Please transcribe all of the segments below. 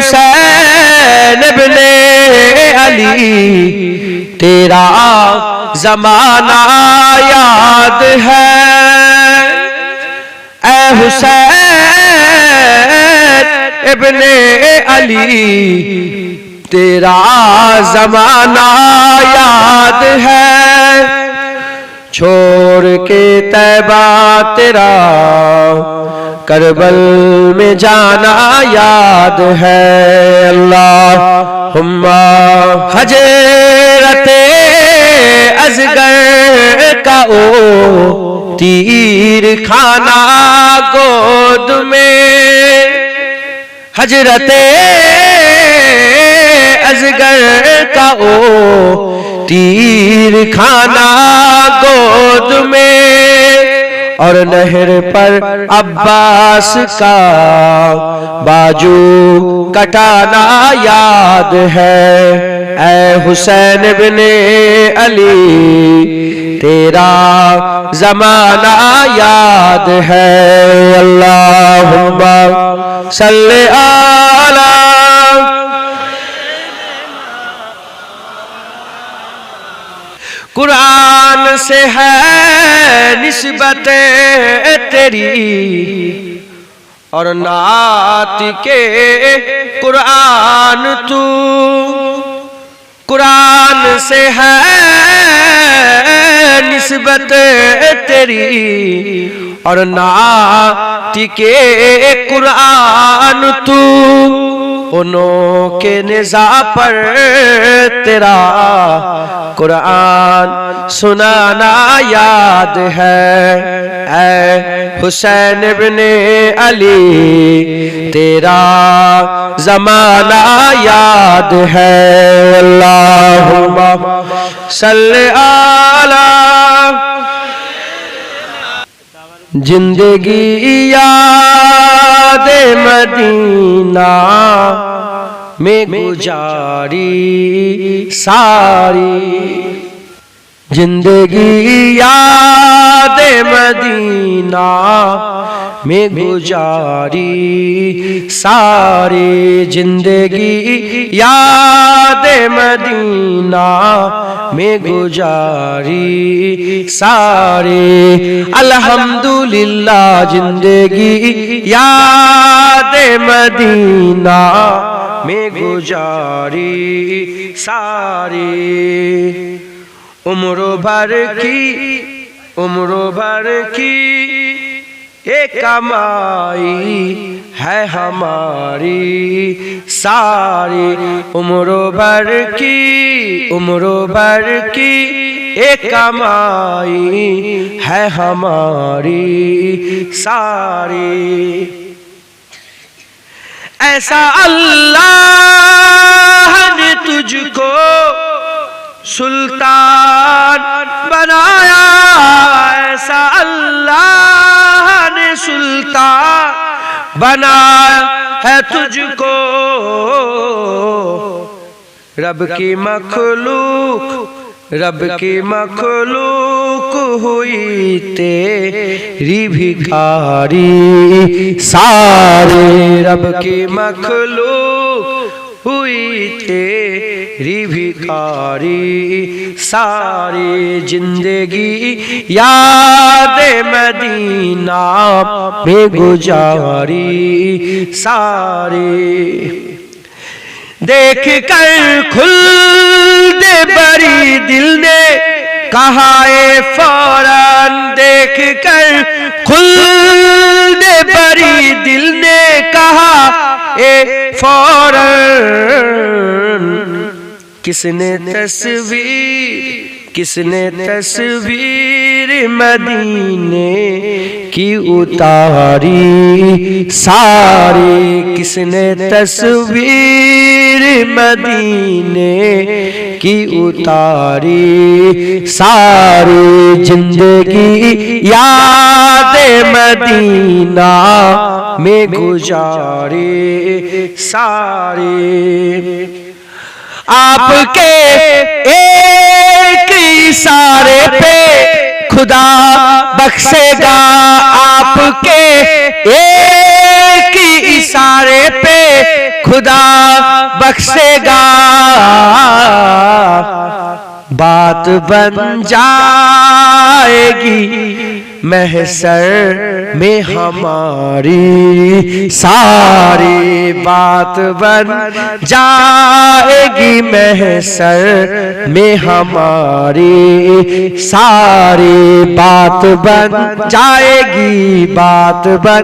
حسین ابن علی، تیرا زمانہ یاد ہے۔ اے حسین ابن علی، تیرا زمانہ یاد ہے۔ چھوڑ کے تیبہ تیرا کربل میں جانا یاد ہے اللہ۔ حجرت ازگر کا او تیر کھانا گود میں۔ حجرت ازگر کا او تیر کھانا گود میں۔ اور نہر پر عباس کا باجو کٹانا یاد ہے۔ اے حسین بن علی، تیرا زمانہ یاد ہے۔ اللہم صلی آلہ قرآن سے ہے۔ نسبت تیری اور نعت کے قرآن تو قرآن سے ہے نسبت تیری اور نعت کے قرآن تو انہوں کے نزا پر تیرا قرآن سنانا یاد ہے۔ اے حسین بن علی، تیرا زمانہ یاد ہے۔ اللہم صلی آلہ زندگی یاد مدینہ۔ میں گزاری ساری زندگی یاد مدینہ میں گزاری ساری زندگی یاد مدینہ، میں گزاری ساری الحمدللہ زندگی یاد مدینہ، میں گزاری ساری عمر بھر کی، عمر بھر کی ایک کمائی ہے ہماری ساری عمر بھر کی، عمر بھر کی۔ ایک کمائی ہے ہماری ساری۔ ایسا اللہ نے تجھ کو سلطان بنایا۔ ایسا اللہ نے سلطان بنایا ہے تجھ کو رب کی مخلوق رب کی مخلوق ہوئی تیری بھکاری سارے رب کی مخلوق ہوئی تیری بھکاری ساری زندگی یاد مدینہ میں گزاری ساری۔ دیکھ کر کھل دے بری دل نے کہا، اے فوراً دیکھ کر کھل دے بری دل نے کہا، اے فوراً کس نے تصویر کس نے تصویر مدینے کی اتاری؟ ساری کس نے تصویر مدینے کی اتاری؟ ساری زندگی یاد مدینہ میں گزاری ساری آپ کے ایک اشارے پہ خدا بخشے گا آپ کے ایک اشارے پہ خدا بخشے گا بات بن جائے گی محسر میں ہماری ساری بات بن جائے گی محسر میں ہماری ساری بات بن جائے گی بات بن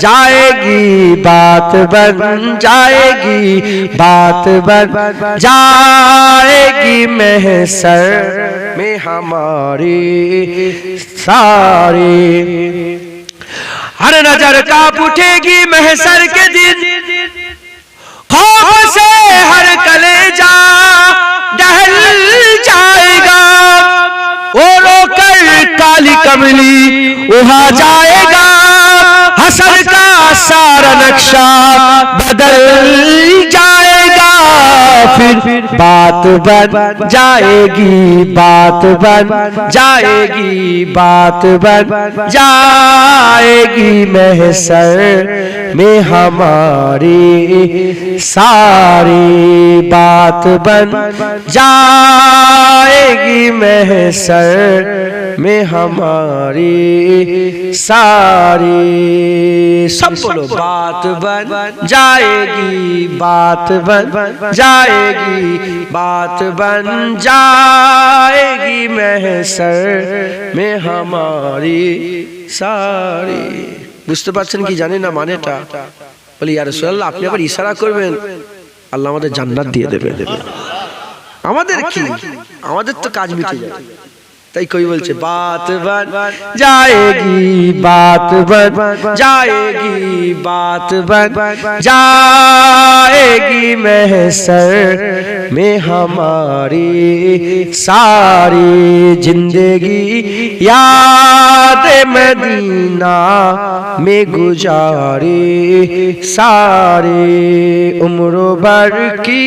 جائے گی بات بن جائے گی بات بن جائے گی محسر میں ہماری ساری ہر نظر کاپ اٹھے گی محسر کے دن۔ خوف سے ہر کلے جا ڈہل جائے گا۔ او رو کر کالی کملی وہاں جائے گا۔ حسن کا سارا نقشہ بدل جائے گا۔ پھر بات بن جائے گی، بات بن جائے گی، بات بن جائے گی محسر میں ہماری ساری بات بن جائے محسر میں ہماری ساری سب بولو بات بن جائے گی بات بن جائے گی بات بن جائے گی محسر میں ہماری ساری বুঝতে পারছেন কি জানি না মানেটা বলি ইয়া রাসূলুল্লাহ আপনি আবার ইশারা করবেন আল্লাহ আমাদের জান্নাত দিয়ে দেবে আমাদের কি? আমাদের তো কাজ মিটে যায়। তাই কই বলছে বাত বন যায়গি বাত বন যায়গি বাত বন যায়গি محشر میں ہماری ساری زندگی یاد مدینہ میں گزاری ساری عمر بھر کی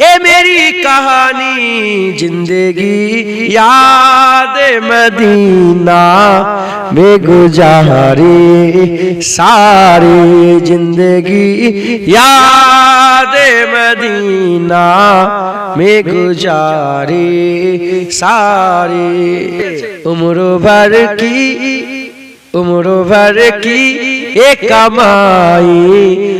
اے میری کہانی جندگی یاد مدینہ بے گزاری، ساری جندگی یاد مدینہ میں گزاری، ساری عمر بھر کی، عمر بھر کی، ایک کمائی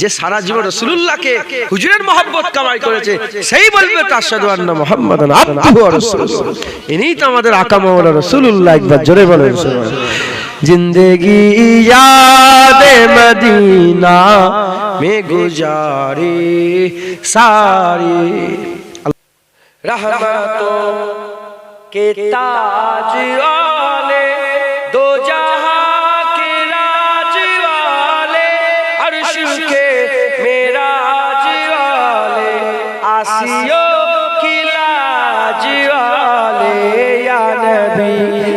যে সারা জীবন রসুল্লাহকে হুজুরের মহব্বত কামাই করেছে সেই বলবে তার সাধু আন্না মোহাম্মদ ইনি তো আমাদের আকা মাওলা রসুল্লাহ একবার জোরে বলেন জিন্দেগি ইয়াদে মদিনা মে গুজারি সারি। রহমতো কে তাজ আসিও কিলা জিয়ালে ইয়া নবী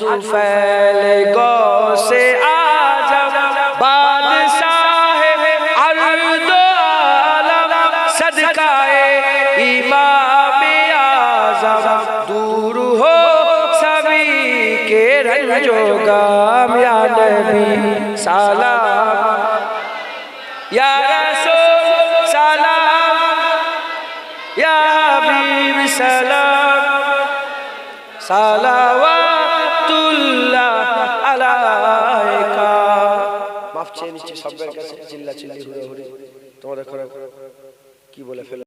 طفیل کو سے آجا بادشاہ عرد و عالم صدقہ امام آزم دور ہو سبی کے رنجو گام یا نبی سلام یا চেয়ে নিচ্ছে সবের কাছে চিল্লা চিল্লি হুড়ে হুড়ি তোমাদের করে কি বলে ফেলো?